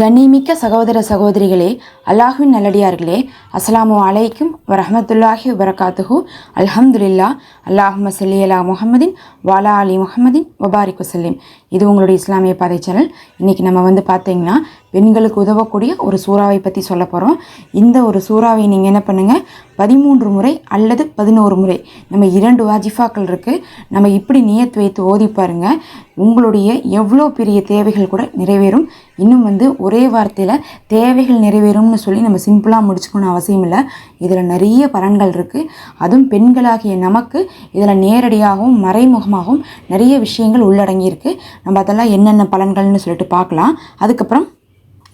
கண்ணிமிக்க சகோதர சகோதரிகளே அல்லாஹ்வின் நல்லடியார்களே அஸ்ஸலாமு அலைக்கும் வரஹமத்துல்லாஹி வரகாத்துஹூ அல்ஹம்துலில்லா அல்லாஹும்ம சல்லி அலா முகமதின் வாலா அலி முகமதின் வபாரிக் வசல்லிம் இது உங்களுடைய இஸ்லாமிய பாதை சேனல். இன்றைக்கி நம்ம வந்து பார்த்தீங்கன்னா பெண்களுக்கு உதவக்கூடிய ஒரு சூறாவை பற்றி சொல்ல போகிறோம் இந்த ஒரு சூறாவை நீங்கள் என்ன பண்ணுங்கள் பதிமூன்று முறை அல்லது பதினோரு முறை. நம்ம இரண்டு வாஜிஃபாக்கள் இருக்குது நம்ம இப்படி நியத் வைத்து ஓதி பாருங்க. உங்களுடைய எவ்வளோ பெரிய தேவைகள் கூட நிறைவேறும். இன்னும் வந்து ஒரே வார்த்தையில் தேவைகள் நிறைவேறும்னு சொல்லி நம்ம சிம்பிளாக முடிச்சுக்கணும் அவசியம் இல்லை. இதில் நிறைய பலன்கள் இருக்குது அதுவும் பெண்களாகிய நமக்கு இதில் நேரடியாகவும் மறைமுகமாகவும் நிறைய விஷயங்கள் உள்ளடங்கியிருக்கு நம்ம அதெல்லாம் என்னென்ன பலன்கள்னு சொல்லிட்டு பார்க்கலாம். அதுக்கப்புறம்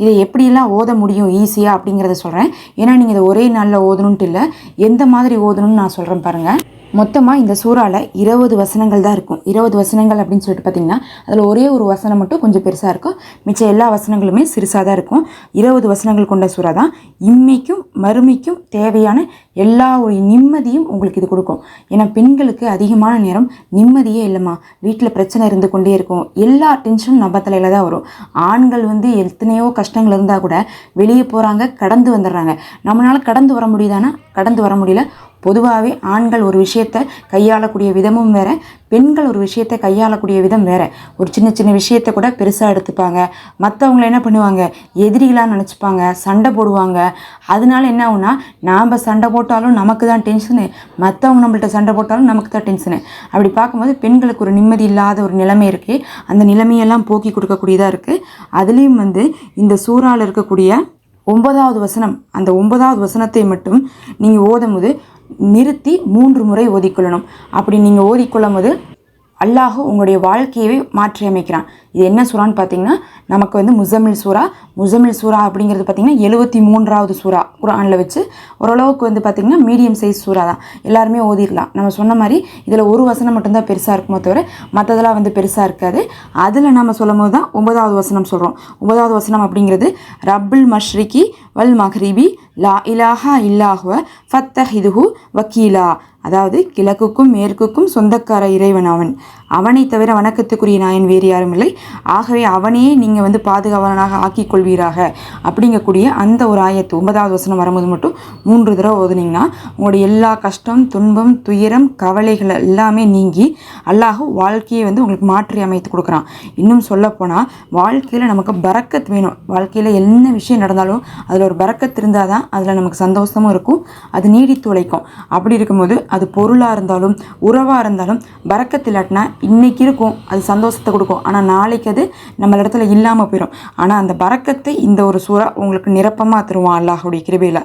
இதை எப்படியெல்லாம் ஓத முடியும் ஈஸியாக அப்படிங்கிறத சொல்கிறேன் ஏன்னா நீங்கள் இதை ஒரே நாளில் ஓதணுன்ட்டு இல்லை எந்த மாதிரி ஓதணும்னு நான் சொல்கிறேன் பாருங்கள் மொத்தமாக இந்த சூறாவில் இருபது வசனங்கள் தான் இருக்கும். இருபது வசனங்கள் அப்படின்னு சொல்லிட்டு பார்த்தீங்கன்னா அதில் ஒரே ஒரு வசனம் மட்டும் கொஞ்சம் பெருசாக இருக்கும். மிச்ச எல்லா வசனங்களுமே சிறுசாக தான் இருக்கும். இருபது வசனங்கள் கொண்ட சூறா தான் இம்மைக்கும் மறுமைக்கும் தேவையான எல்லா ஒரு நிம்மதியும் உங்களுக்கு இது கொடுக்கும். ஏன்னா பெண்களுக்கு அதிகமான நேரம் நிம்மதியே இல்லைம்மா. வீட்டில் பிரச்சனை இருந்து கொண்டே இருக்கும். எல்லா டென்ஷனும் நம்ம தலையில் தான் வரும். ஆண்கள் வந்து எத்தனையோ கஷ்டங்கள் இருந்தால் கூட வெளியே போகிறாங்க கடந்து வந்துடுறாங்க. நம்மளால் கடந்து வர முடியுதானா? கடந்து வர முடியல. பொதுவாகவே ஆண்கள் ஒரு விஷயத்தை கையாளக்கூடிய விதமும் வேறு பெண்கள் ஒரு விஷயத்தை கையாளக்கூடிய விதம் வேறு. ஒரு சின்ன சின்ன விஷயத்தை கூட பெருசாக எடுத்துப்பாங்க. மற்றவங்கள என்ன பண்ணுவாங்க? எதிரிகளாக நினச்சிப்பாங்க. சண்டை போடுவாங்க. அதனால என்ன ஆகுனா நாம் சண்டை போட்டாலும் நமக்கு தான் டென்ஷனு மற்றவங்க நம்மள்ட்ட சண்டை போட்டாலும் நமக்கு தான் டென்ஷனு அப்படி பார்க்கும்போது பெண்களுக்கு ஒரு நிம்மதி இல்லாத ஒரு நிலைமை இருக்குது அந்த நிலைமையெல்லாம் போக்கி கொடுக்கக்கூடியதாக இருக்குது அதுலேயும் வந்து இந்த சூறாவில் இருக்கக்கூடிய ஒன்பதாவது வசனம் அந்த ஒன்பதாவது வசனத்தை மட்டும் நீங்கள் ஓதும் போது நிறுத்தி மூன்று முறை ஓதிக்கொள்ளணும். அப்படி நீங்கள் ஓதிக்கொள்ளும் போது அல்லாஹ் உங்களுடைய வாழ்க்கையவே மாற்றி அமைக்கிறான் இது என்ன சூறான்னு பார்த்தீங்கன்னா நமக்கு வந்து முசமில் சூறா முசமில் சூறா அப்படிங்கிறது பார்த்தீங்கன்னா எழுபத்தி மூன்றாவது சூறா குரானில் வச்சு ஓரளவுக்கு வந்து பார்த்திங்கன்னா மீடியம் சைஸ் சூறா தான். எல்லாருமே ஓதிடலாம். நம்ம சொன்ன மாதிரி இதில் ஒரு வசனம் மட்டும்தான் பெருசாக இருக்குமோ தவிர மற்றதெல்லாம் வந்து பெருசாக இருக்காது. அதில் நம்ம சொல்லும் போது தான் ஒன்பதாவது வசனம் சொல்கிறோம் ஒன்பதாவது வசனம் அப்படிங்கிறது ரப்புல் மஷ்ரிகி வல் மஹ்ரிபி லா இலாஹா இல்லாஹுவ ஃபத்தஹிதுஹு வக்கீலா அதாவது கிழக்குக்கும் மேற்குக்கும் சொந்தக்கார இறைவன் அவன். அவனை தவிர வணக்கத்துக்குரிய நாயன் வேறு யாரும் இல்லை. ஆகவே அவனையே நீங்கள் வந்து பாதுகாவலனாக ஆக்கிக் கொள்வீராக அப்படிங்கக்கூடிய அந்த ஒரு ஆயத்து ஒன்பதாவது வசனம் வரும்போது மட்டும் மூன்று தடவை ஓதுனீங்கன்னா உங்களுடைய எல்லா கஷ்டம் துன்பம் துயரம் கவலைகள் எல்லாமே நீங்கி அல்லாஹ் வாழ்க்கையை வந்து உங்களுக்கு மாற்றி அமைத்து கொடுக்குறான். இன்னும் சொல்லப்போனால் வாழ்க்கையில் நமக்கு பறக்கத் வேணும். வாழ்க்கையில் என்ன விஷயம் நடந்தாலும் அதில் ஒரு பறக்கத் இருந்தால் தான் அதில் நமக்கு சந்தோஷமும் இருக்கும் அது நீடித்து உழைக்கும். அப்படி இருக்கும்போது அது பொருளாக இருந்தாலும் உறவாக இருந்தாலும் பறக்கத்து இல்லாட்டினா இன்னைக்கு இருக்கும். அது சந்தோஷத்தை கொடுக்கும். ஆனால் நாளைக்கு அது நம்ம இடத்துல இல்லாமல் போயிடும் ஆனால் அந்த பறக்கத்தை இந்த ஒரு சூறா உங்களுக்கு நிரப்பமாக தருவான் அல்லாஹுடைய கிருபையில்.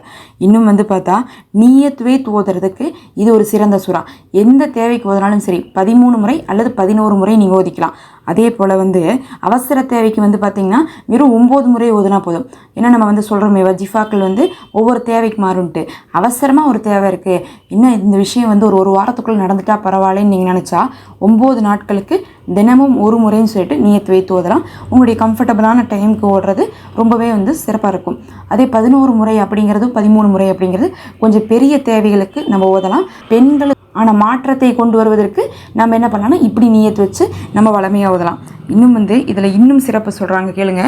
இன்னும் வந்து பார்த்தா நீயத்துவே ஓதுறதுக்கு இது ஒரு சிறந்த சூறா. எந்த தேவைக்கு ஓதுனாலும் சரி பதிமூணு முறை அல்லது பதினோரு முறை நீங்கள் ஓதிக்கலாம். அதே போல் வந்து அவசர தேவைக்கு வந்து பார்த்திங்கன்னா வெறும் ஒம்பது முறை ஓதுனா போதும். ஏன்னா நம்ம வந்து சொல்கிறோமே வஜிஃபாக்கள் வந்து ஒவ்வொரு தேவைக்கு மாறும்ட்டு அவசரமாக ஒரு தேவை இருக்குது இன்னும் இந்த விஷயம் வந்து ஒரு ஒரு வாரத்துக்குள்ளே நடந்துட்டா பரவாயில்லன்னு நீங்கள் நினச்சா ஒம்பது நாட்களுக்கு தினமும் ஒரு முறைன்னு சொல்லிட்டு நீயத்து வைத்து ஓதலாம். உங்களுடைய கம்ஃபர்டபுளான டைமுக்கு ஓடுறது ரொம்பவே வந்து சிறப்பாக இருக்கும். அதே பதினோரு முறை அப்படிங்கிறது பதிமூணு முறை அப்படிங்கிறது கொஞ்சம் பெரிய தேவைகளுக்கு நம்ம ஓதலாம். பெண்களுக்கு ஆனால் மாற்றத்தை கொண்டு வருவதற்கு நம்ம என்ன பண்ணலாம்னா இப்படி நீயத்து வச்சு நம்ம வளமையாக ஓதலாம். இன்னும் வந்து இதில் இன்னும் சிறப்பு சொல்கிறாங்க கேளுங்க.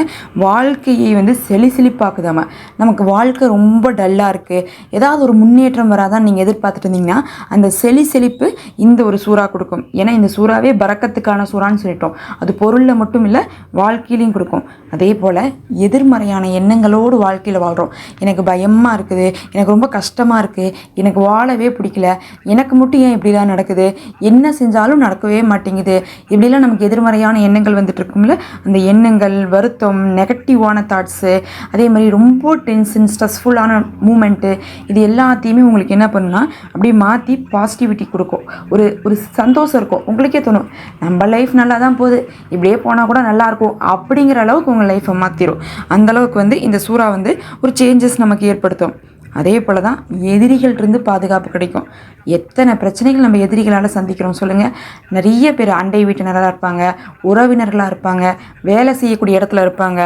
வாழ்க்கையை வந்து செளி செழிப்பாக்குதாம நமக்கு வாழ்க்கை ரொம்ப டல்லாக இருக்குது ஏதாவது ஒரு முன்னேற்றம் வராதான் நீங்கள் எதிர்பார்த்துட்டு இருந்தீங்கன்னா அந்த செளி செழிப்பு இந்த ஒரு சூறா கொடுக்கும். ஏன்னா இந்த சூறாவே பறக்கத்துக்கான சூறான்னு சொல்லிட்டோம். அது பொருளில் மட்டும் இல்லை வாழ்க்கையிலையும் கொடுக்கும். அதே போல் எதிர்மறையான எண்ணங்களோடு வாழ்க்கையில் வாழ்கிறோம் எனக்கு பயமாக இருக்குது எனக்கு ரொம்ப கஷ்டமாக இருக்குது எனக்கு வாழவே பிடிக்கல எனக்கு மட்டும் ஏன் இப்படிலாம் நடக்குது? என்ன செஞ்சாலும் நடக்கவே மாட்டேங்குது. இப்படிலாம் நமக்கு எதிர்மறையான எண்ணங்கள் வந்துட்டு இருக்கும்ல அந்த எண்ணங்கள் வருத்தம் நெகட்டிவான தாட்ஸு அதே மாதிரி ரொம்ப டென்ஷன் ஸ்ட்ரெஸ்ஃபுல்லான மூமெண்ட்டு இது எல்லாத்தையுமே உங்களுக்கு என்ன பண்ணுன்னா அப்படியே மாற்றி பாசிட்டிவிட்டி கொடுக்கும். ஒரு ஒரு சந்தோஷம் இருக்கும். உங்களுக்கே தோணும் நம்ம லைஃப் நல்லா தான் போகுது. இப்படியே போனால் கூட நல்லாயிருக்கும் அப்படிங்கிற அளவுக்கு உங்கள் லைஃப்பை மாற்றிடும் அந்தளவுக்கு வந்து இந்த சூறா வந்து ஒரு சேஞ்சஸ் நமக்கு ஏற்படுத்தும். அதே போல் தான் எதிரிகள்கிட்டருந்து பாதுகாப்பு கிடைக்கும். எத்தனை பிரச்சனைகள் நம்ம எதிரிகளால் சந்திக்கிறோம் சொல்லுங்கள் நிறைய பேர் அண்டை வீட்டினராக இருப்பாங்க உறவினர்களாக இருப்பாங்க வேலை செய்யக்கூடிய இடத்துல இருப்பாங்க.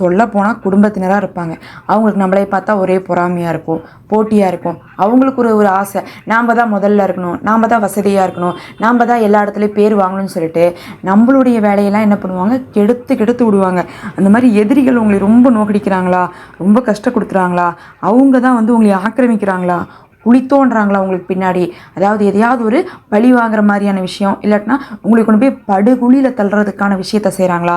சொல்லப்போனால் குடும்பத்தினராக இருப்பாங்க. அவங்களுக்கு நம்மளே பார்த்தா ஒரே பொறாமையாக இருக்கும் போட்டியாக இருக்கும். அவங்களுக்கு ஒரு ஒரு ஆசை. நாம் தான் முதல்ல இருக்கணும் நாம் தான் வசதியாக இருக்கணும் நாம் தான் எல்லா இடத்துலையும் பேர் வாங்கணும்னு சொல்லிட்டு நம்மளுடைய வேலையெல்லாம் என்ன பண்ணுவாங்க? கெடுத்து கெடுத்து விடுவாங்க. அந்த மாதிரி எதிரிகள் உங்களை ரொம்ப நோக்கடிக்கிறாங்களா? ரொம்ப கஷ்டம் கொடுக்குறாங்களா? அவங்க தான் வந்து உங்களை ஆக்கிரமிக்கிறாங்களா? குளித்தோன்றாங்களா உங்களுக்கு பின்னாடி? அதாவது எதையாவது ஒரு பழி வாங்குற மாதிரியான விஷயம் இல்லாட்டினா உங்களை கொண்டு போய் படுகுழியில் தள்ளுறதுக்கான விஷயத்த செய்கிறாங்களா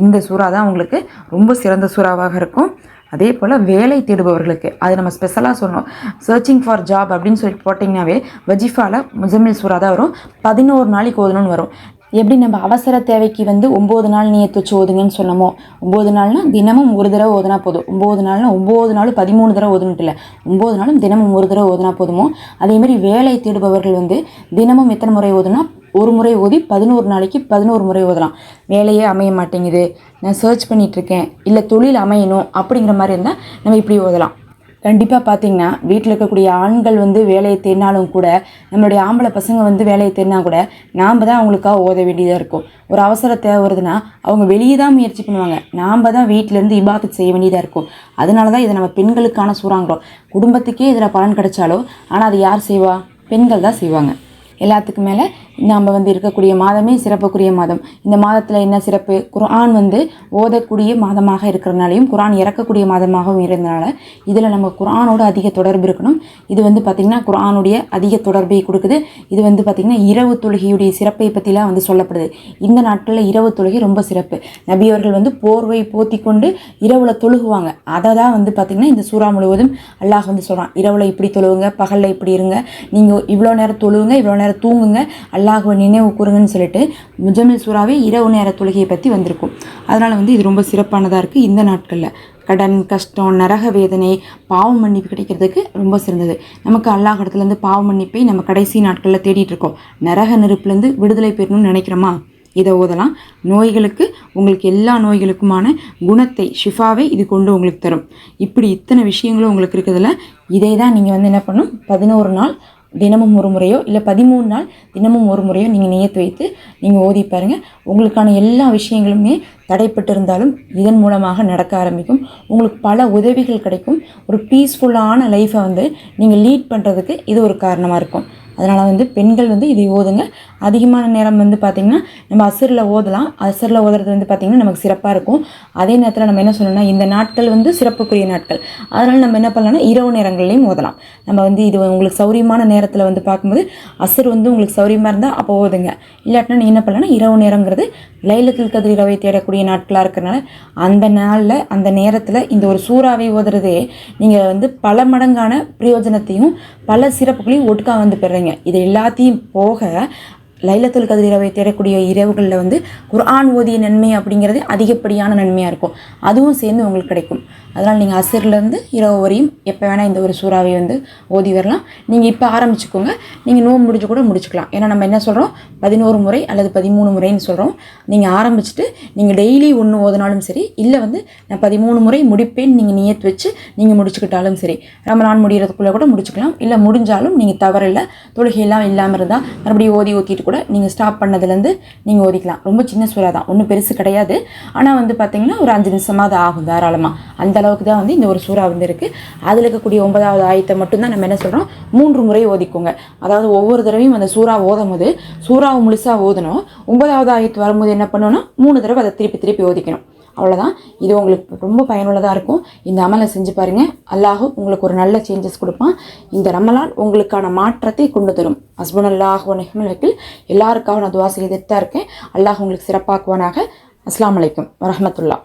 இந்த சூறா தான் உங்களுக்கு ரொம்ப சிறந்த சூறாவாக இருக்கும். அதே போல் வேலை தேடுபவர்களுக்கு அது நம்ம ஸ்பெஷலாக சொல்லணும். சர்ச்சிங் ஃபார் ஜாப் அப்படின்னு சொல்லி போட்டிங்கனாவே வஜிஃபாவில் முஜமில் சூறா தான் வரும். பதினோரு நாளைக்கு ஓதணும்னு வரும். எப்படி நம்ம அவசர தேவைக்கு வந்து ஒம்பது நாள் நீயத்து வச்சு ஓதுங்கன்னு சொன்னோமோ ஒம்பது நாள்னால் தினமும் ஒரு தடவை ஓதுனா போதும். ஒம்பது நாள்னா ஒம்பது நாள் பதிமூணு தடவை ஓதுனுட்டு இல்லை. ஒம்பது நாளும் தினமும் ஒரு தடவை ஓதுனா போதுமோ அதேமாதிரி வேலை தேடுபவர்கள் வந்து தினமும் எத்தனை முறை ஓதுனா ஒரு முறை ஓதி பதினோரு நாளைக்கு பதினோரு முறை ஓதலாம். வேலையே அமைய மாட்டேங்குது. நான் சர்ச் பண்ணிகிட்ருக்கேன் இல்லை தொழில் அமையணும் அப்படிங்கிற மாதிரி இருந்தால் நம்ம இப்படி ஓதலாம். கண்டிப்பாக பார்த்தீங்கன்னா வீட்டில் இருக்கக்கூடிய ஆண்கள் வந்து வேலையை தேடினாலும் கூட நம்மளுடைய ஆம்பளை பசங்க வந்து வேலையை தேடினா கூட நாம் தான் அவங்களுக்காக ஓத வேண்டியதாக இருக்கும். ஒரு அவசர தேவை வருதுன்னா அவங்க வெளியே தான் முயற்சி பண்ணுவாங்க. நாம் தான் வீட்டிலேருந்து இபாத்து செய்ய வேண்டியதாக இருக்கும். அதனால தான் இதை நம்ம பெண்களுக்கான சூறாங்கிறோம். குடும்பத்துக்கே இதில் பலன் கிடைச்சாலோ ஆனால் அது யார் செய்வா? பெண்கள் தான் செய்வாங்க. எல்லாத்துக்கும் மேலே நாம் வந்து இருக்கக்கூடிய மாதமே சிறப்புக்குரிய மாதம். இந்த மாதத்தில் என்ன சிறப்பு? குரான் வந்து ஓதக்கூடிய மாதமாக இருக்கிறனாலையும் குரான் இறக்கக்கூடிய மாதமாகவும் இருந்தனால இதில் நம்ம குரானோட அதிக தொடர்பு இருக்கணும். இது வந்து பார்த்திங்கன்னா குரானுடைய அதிக தொடர்பை கொடுக்குது. இது வந்து பார்த்திங்கன்னா இரவு தொழுகையுடைய சிறப்பை பற்றிலாம் வந்து சொல்லப்படுது. இந்த நாட்களில் இரவு தொழுகை ரொம்ப சிறப்பு. நபியவர்கள் வந்து போர்வை போத்தி கொண்டு இரவில் தொழுகுவாங்க. அதை தான் வந்து பார்த்திங்கன்னா இந்த சூறா முழுவதும் அல்லாஹ் வந்து சொல்கிறான் இரவில் இப்படி தொழுவுங்க பகலில் இப்படி இருங்க. நீங்கள் இவ்வளோ நேரம் தொழுவுங்க இவ்வளோ நேரம் தூங்குங்க. அல்லாஹுவை நினைவு கூறுங்கன்னு சொல்லிட்டு முஜமில் சூறாவே இரவு நேர தொழுகையை பற்றி வந்திருக்கும். அதனால் வந்து இது ரொம்ப சிறப்பானதாக இருக்குது இந்த நாட்களில். கடன் கஷ்டம் நரக வேதனை பாவ மன்னிப்பு கிடைக்கிறதுக்கு ரொம்ப சிறந்தது. நமக்கு அல்லாஹ் இடத்துலேருந்து பாவ மன்னிப்பை நம்ம கடைசி நாட்களில் தேடிட்டு இருக்கோம். நரக நெருப்புலேருந்து விடுதலை பெறணும்னு நினைக்கிறோமா? இதை ஓதலாம். நோய்களுக்கு உங்களுக்கு எல்லா நோய்களுக்குமான குணத்தை ஷிஃபாவை இது கொண்டு உங்களுக்கு தரும். இப்படி இத்தனை விஷயங்களும் உங்களுக்கு இருக்கிறதுல இதை தான் நீங்கள் வந்து என்ன பண்ணும் பதினோரு நாள் தினமும் ஒரு முறையோ இல்லை பதிமூணு நாள் தினமும் ஒரு முறையோ நீங்கள் நியத்து வைத்து நீங்கள் ஓதி பாருங்கள் உங்களுக்கான எல்லா விஷயங்களுமே தடைப்பட்டு இருந்தாலும் இதன் மூலமாக நடக்க ஆரம்பிக்கும். உங்களுக்கு பல உதவிகள் கிடைக்கும். ஒரு பீஸ்ஃபுல்லான லைஃப்பை வந்து நீங்கள் லீட் பண்ணுறதுக்கு இது ஒரு காரணமாக இருக்கும். அதனால் வந்து பெண்கள் வந்து இதை ஓதுங்க. அதிகமான நேரம் வந்து பார்த்திங்கன்னா நம்ம அசரில் ஓதலாம். அசரில் ஓதுறது வந்து பார்த்திங்கன்னா நமக்கு சிறப்பாக இருக்கும். அதே நேரத்தில் நம்ம என்ன சொல்லணும்னா இந்த நாட்கள் வந்து சிறப்புக்குரிய நாட்கள். அதனால் நம்ம என்ன பண்ணலாம்னா இரவு நேரங்கள்லையும் ஓதலாம். நம்ம வந்து இது உங்களுக்கு சௌரியமான நேரத்தில் வந்து பார்க்கும்போது அசர் வந்து உங்களுக்கு சௌரியமாக இருந்தால் அப்போ ஓதுங்க. இல்லாட்டினா நீங்கள் என்ன பண்ணலாம்னா இரவு நேரங்கிறது லைலத்தில் கதிர் இரவை தேடக்கூடிய நாட்களாக இருக்கிறனால அந்த நாளில் அந்த நேரத்தில் இந்த ஒரு சூறாவை ஓதுறதே நீங்கள் வந்து பல மடங்கான பிரயோஜனத்தையும் பல சிறப்புகளையும் ஒட்டுக்காக வந்து பெறுறீங்க இது எல்லாத்தையும் போக லைலத்துல் கதிர் இரவை தேடக்கூடிய இரவுகளில் வந்து குர்ஆன் ஓதிய நன்மை அப்படிங்கிறது அதிகப்படியான நன்மையாக இருக்கும். அதுவும் சேர்ந்து உங்களுக்கு கிடைக்கும். அதனால் நீங்கள் அசிர்லேருந்து இரவு வரையும் எப்போ வேணால் இந்த ஒரு சூறாவை வந்து ஓதி வரலாம். நீங்கள் இப்போ ஆரம்பிச்சுக்கோங்க. நீங்கள் நோம்பு முடிச்சு கூட முடிச்சுக்கலாம். ஏன்னா நம்ம என்ன சொல்கிறோம் பதினோரு முறை அல்லது பதிமூணு முறைன்னு சொல்கிறோம் நீங்கள் ஆரம்பிச்சுட்டு நீங்கள் டெய்லி ஒன்று ஓதினாலும் சரி இல்லை வந்து நான் பதிமூணு முறை முடிப்பேன்னு நீங்கள் நியத்து வச்சு நீங்கள் முடிச்சுக்கிட்டாலும் சரி ரமலான் முடிகிறதுக்குள்ளே கூட முடிச்சுக்கலாம். இல்லை முடிஞ்சாலும் நீங்கள் தவறில்லை. தொழுகையெல்லாம் இல்லாமல் இருந்தால் மறுபடியும் ஓதி ஊற்றிட்டு கூட நீங்கள் ஸ்டாப் பண்ணதுலேருந்து நீங்கள் ஓதிக்கலாம் ரொம்ப சின்ன சூறா தான். ஒன்றும் பெருசு கிடையாது. ஆனால் வந்து பார்த்திங்கன்னா ஒரு அஞ்சு நிமிஷமாக அது ஆகும் தாராளமாக அந்த அளவுக்கு தான் வந்து இந்த ஒரு சூறா வந்து இருக்குது அதில் இருக்கக்கூடிய ஒன்பதாவது ஆயத்தை மட்டும்தான் நம்ம என்ன சொல்கிறோம் மூன்று முறை ஓதிக்கோங்க. அதாவது ஒவ்வொரு தடவையும் அந்த சூறா ஓதும் போது சூறாவை முழுசாக ஓதணும். ஒன்பதாவது ஆயத்து வரும்போது என்ன பண்ணணும்னா மூணு தடவை அதை திருப்பி திருப்பி ஓதிக்கணும். அவ்வளோதான் இது உங்களுக்கு ரொம்ப பயனுள்ளதாக இருக்கும். இந்த அமலை செஞ்சு பாருங்கள் அல்லாஹ் உங்களுக்கு ஒரு நல்ல சேஞ்சஸ் கொடுப்பான். இந்த ரமலான் உங்களுக்கான மாற்றத்தை கொண்டு தரும். ஹஸ்பண்ட் அல்லாஹ் நெஹ்மல் வக்கில் எல்லாருக்காக நான் துவா செய்து தான் இருக்கேன். அல்லாஹ் உங்களுக்கு சிறப்பாக்குவானாக. அஸ்லாம் வலைக்கம் வரமத்துல்லா